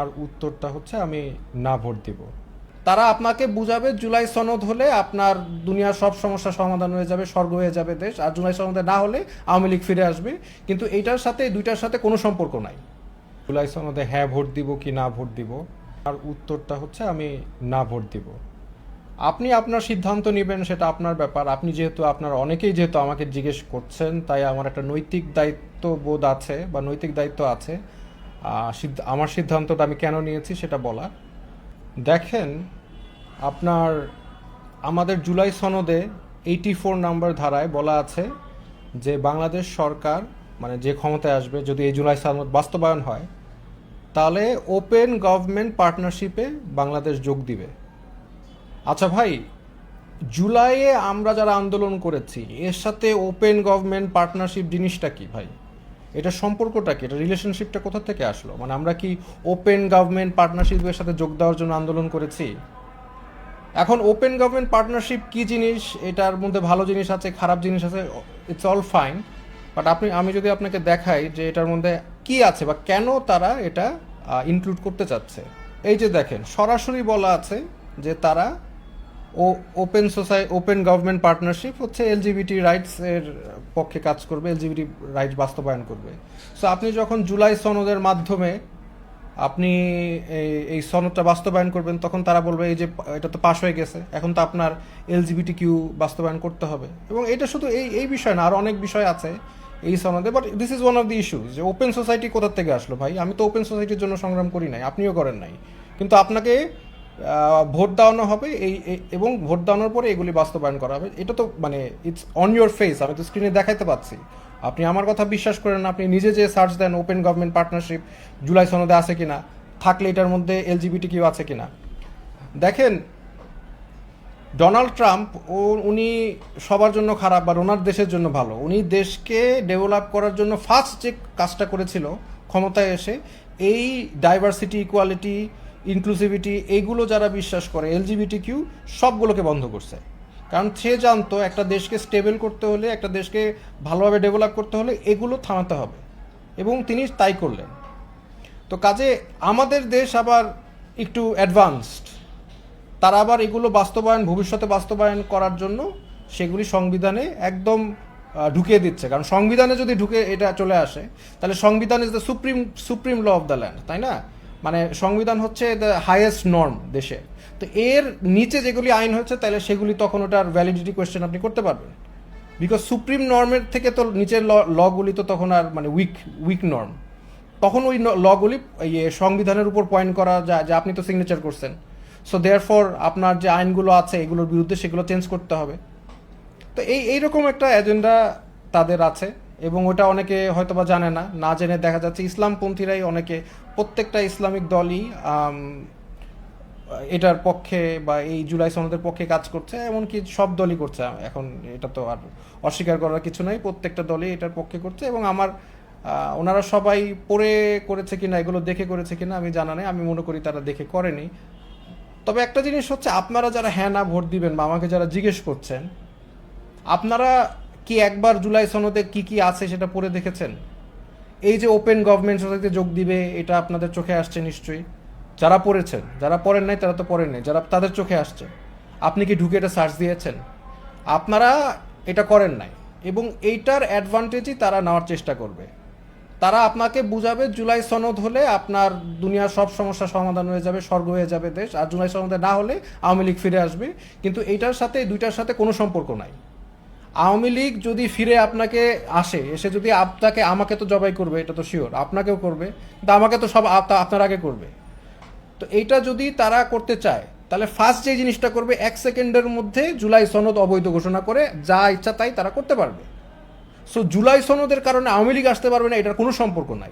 আর উত্তরটা হচ্ছে, আমি না ভোট দিব। তারা আপনাকে বুঝাবে, জুলাই সনদ হলে আপনার দুনিয়ার সব সমস্যা সমাধান হয়ে যাবে, স্বর্গ হয়ে যাবে দেশ, আর জুলাই সনদে না হলে আওয়ামী লীগ ফিরে আসবে। কিন্তু এইটার সাথে দুইটার সাথে কোনো সম্পর্ক নাই। জুলাই সনদে হ্যাঁ ভোট দিব কি না ভোট দিব আর উত্তরটা হচ্ছে, আমি না ভোট দিব। আপনি আপনার সিদ্ধান্ত নেবেন, সেটা আপনার ব্যাপার। আপনি যেহেতু, আপনার অনেকেই যেহেতু আমাকে জিজ্ঞেস করছেন, তাই আমার একটা নৈতিক দায়িত্ব বোধ আছে, বা নৈতিক দায়িত্ব আছে। আমার সিদ্ধান্তটা আমি কেন নিয়েছি সেটা বলা। দেখেন, আপনার আমাদের জুলাই সনদে এইটি ফোর নাম্বার ধারায় বলা আছে যে বাংলাদেশ সরকার মানে যে ক্ষমতায় আসবে, যদি এই জুলাই সনদ বাস্তবায়ন হয়, তাহলে ওপেন গভর্নমেন্ট পার্টনারশিপে বাংলাদেশ যোগ দিবে। আচ্ছা ভাই, জুলাইয়ে আমরা যারা আন্দোলন করেছি, এর সাথে ওপেন গভর্নমেন্ট পার্টনারশিপ জিনিসটা কি ভাই? এটা সম্পর্কটা কি? এটা রিলেশনশিপটা কোথা থেকে আসলো? মানে আমরা কি ওপেন গভর্নমেন্ট পার্টনারশিপের সাথে যোগ দেওয়ার জন্য আন্দোলন করেছি? এখন ওপেন গভর্নমেন্ট পার্টনারশিপ কি জিনিস? এটার মধ্যে ভালো জিনিস আছে, খারাপ জিনিস আছে ইটস অল ফাইন বাট আপনি, আমি যদি আপনাকে দেখাই যে এটার মধ্যে কি আছে বা কেন তারা এটা ইনক্লুড করতে চাচ্ছে। এই যে দেখেন, সরাসরি বলা আছে যে তারা ও ওপেন সোসাই, ওপেন গভর্নমেন্ট পার্টনারশিপ হচ্ছে এলজিবিটি রাইটস এর পক্ষে কাজ করবে, এলজিবিটি রাইটস বাস্তবায়ন করবে। সো আপনি যখন জুলাই সনদের মাধ্যমে আপনি এই- সনদটা বাস্তবায়ন করবেন, তখন তারা বলবে, এই যে, এটা তো পাশ হয়ে গেছে, এখন তো আপনার এলজিবিটি কিউ বাস্তবায়ন করতে হবে। এবং এটা শুধু এই এই বিষয় না, আর অনেক বিষয় আছে এই সনদে but this is one of the issues যে ওপেন সোসাইটি কোথা থেকে আসলো ভাই? আমি তো ওপেন সোসাইটির জন্য সংগ্রাম করি নাই, আপনিও করেন নাই। কিন্তু আপনাকে ভোট দেওয়ানো হবে, এই এবং ভোট দেওয়ানোর পরে এগুলি বাস্তবায়ন করা হবে। এটা তো মানে ইটস অন ইয়োর ফেস আমি তো স্ক্রিনে দেখাইতে পাচ্ছি আপনি আমার কথা বিশ্বাস করেন আপনি নিজে যে সার্চ দেন ওপেন গভর্নমেন্ট পার্টনারশিপ জুলাই সনদে আছে কিনা, থাকলে এটার মধ্যে এলজিবিটি কিউ আছে কিনা। দেখেন ডোনাল্ড ট্রাম্প ও, উনি সবার জন্য খারাপ বা ওনার দেশের জন্য ভালো। উনি দেশকে ডেভেলপ করার জন্য ফার্স্ট যে কাজটা করেছিল ক্ষমতায় এসে, এই ডাইভার্সিটি ইকুয়ালিটি ইনক্লুসিভিটি এইগুলো যারা বিশ্বাস করে এলজিবিটি কিউ সবগুলোকে বন্ধ করছে। কারণ সে জানতো একটা দেশকে স্টেবল করতে হলে, একটা দেশকে ভালোভাবে ডেভেলপ করতে হলে এগুলো থামাতে হবে। এবং তিনি তাই করলেন। তো কাজে আমাদের দেশ আবার একটু অ্যাডভান্সড তারা আবার এগুলো বাস্তবায়ন, ভবিষ্যতে বাস্তবায়ন করার জন্য সেগুলি সংবিধানে একদম ঢুকিয়ে দিচ্ছে। কারণ সংবিধানে যদি ঢুকে এটা চলে আসে, তাহলে সংবিধান is the supreme supreme law of the land তাই না? মানে সংবিধান হচ্ছে দ্য হাইয়েস্ট নর্ম দেশে। তো এর নিচে যেগুলি আইন হচ্ছে তাহলে সেগুলি তখন ওটার ভ্যালিডিটি কোয়েশ্চেন আপনি করতে পারবেন। বিকজ সুপ্রিম নর্মের থেকে তো নিচের লগুলি তো তখন আর মানে উইক উইক নর্ম তখন ওই লগুলি ইয়ে সংবিধানের উপর পয়েন্ট করা যায় যে আপনি তো সিগনেচার করছেন। সো দেয়ার ফর আপনার যে আইনগুলো আছে, এগুলোর বিরুদ্ধে সেগুলো চেঞ্জ করতে হবে। তো এই, এইরকম একটা এজেন্ডা তাদের আছে। এবং ওটা অনেকে হয়তোবা জানে না। না জেনে দেখা যাচ্ছে ইসলামপন্থীরাই অনেকে, প্রত্যেকটা ইসলামিক দলই এটার পক্ষে বা এই জুলাই সনদের পক্ষে কাজ করছে, এমনকি সব দলই করছে। এখন এটা তো আর অস্বীকার করার কিছু নাই, প্রত্যেকটা দলই এটার পক্ষে করছে এবং আমার ওনারা সবাই পড়ে করেছে কিনা, এগুলো দেখে করেছে কিনা আমি জানা নেই, আমি মনে করি তারা দেখে করেনি। তবে একটা জিনিস হচ্ছে, আপনারা যারা হ্যাঁ না, ভোট দিবেন বা আমাকে যারা জিজ্ঞেস করছেন, আপনারা কি একবার জুলাই সনদে কি কি আছে সেটা পড়ে দেখেছেন? এই যে ওপেন গভর্নমেন্ট সোসাইটিতে যোগ দিবে, এটা আপনাদের চোখে আসছে নিশ্চয়ই। যারা পড়েছেন, যারা পড়েন নাই তারা তো পড়েন নাই, যারা তাদের চোখে আসছে। আপনি কি ঢুকে এটা সার্চ দিয়েছেন? আপনারা এটা করেন নাই। এবং এইটার অ্যাডভান্টেজই তারা নেওয়ার চেষ্টা করবে। তারা আপনাকে বুঝাবে, জুলাই সনদ হলে আপনার দুনিয়ার সব সমস্যা সমাধান হয়ে যাবে, স্বর্গ হয়ে যাবে দেশ। আর জুলাই সনদে না হলে আওয়ামী লীগ ফিরে আসবে। কিন্তু এইটার সাথে, দুইটার সাথে কোনো সম্পর্ক নাই। আওয়ামী লীগ যদি ফিরে আপনাকে আসে, এসে যদি আপনাকে, আমাকে তো জবাই করবে, এটা তো শিওর আপনাকেও করবে কিন্তু আমাকে তো সব আপ- আপনার আগে করবে। তো এইটা যদি তারা করতে চায়, তাহলে ফার্স্ট যে জিনিসটা করবে, এক সেকেন্ডের মধ্যে জুলাই সনদ অবৈধ ঘোষণা করে যা ইচ্ছা তাই তারা করতে পারবে। সো জুলাই সনদের কারণে আওয়ামী লীগ আসতে পারবে না, এটার কোনো সম্পর্ক নাই।